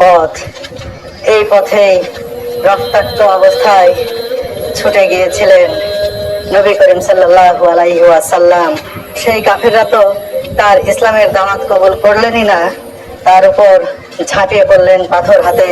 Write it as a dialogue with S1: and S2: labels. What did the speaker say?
S1: পথ। এই পথেই রক্তাক্ত অবস্থায় ছুটে গিয়েছিলেন নবী করিম সাল্লাহ আলাইহি ওয়াসাল্লাম। সেই কাফেররা তো তার ইসলামের দামাত কবুল করলেনই না, তার উপর ঝাঁপিয়ে পড়লেন পাথর হাতে।